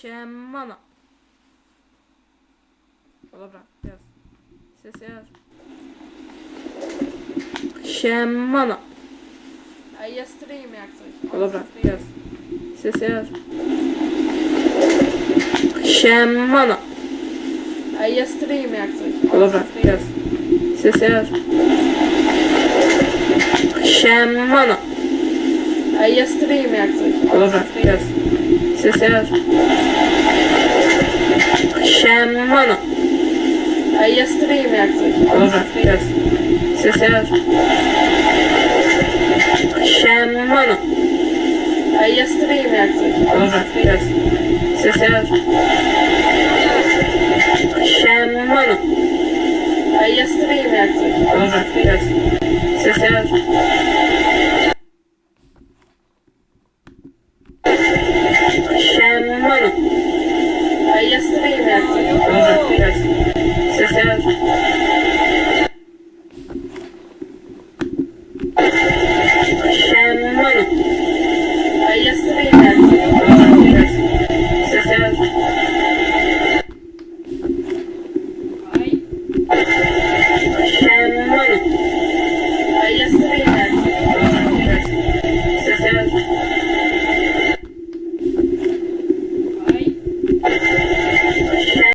Siemano. O dobra, jest. Jest, jest. Siemano. A jest stream jak coś. O dobra, jest. Jest, jest. Siemano. A jest stream jak coś. O dobra, jest. Jest, jest. Siemano. A jest stream jak coś. O dobra, jest. Ses yazdım. Şemmano. Ay yastırayım artık. Olur. Yaz. Ses yazdım. Şemmano. Ay yastırayım artık. Olur. Yaz. Ses yazdım. Şemmano. Ay yastırayım artık. Olur. Yaz. Ses yazdım. Есть время. Сейчас я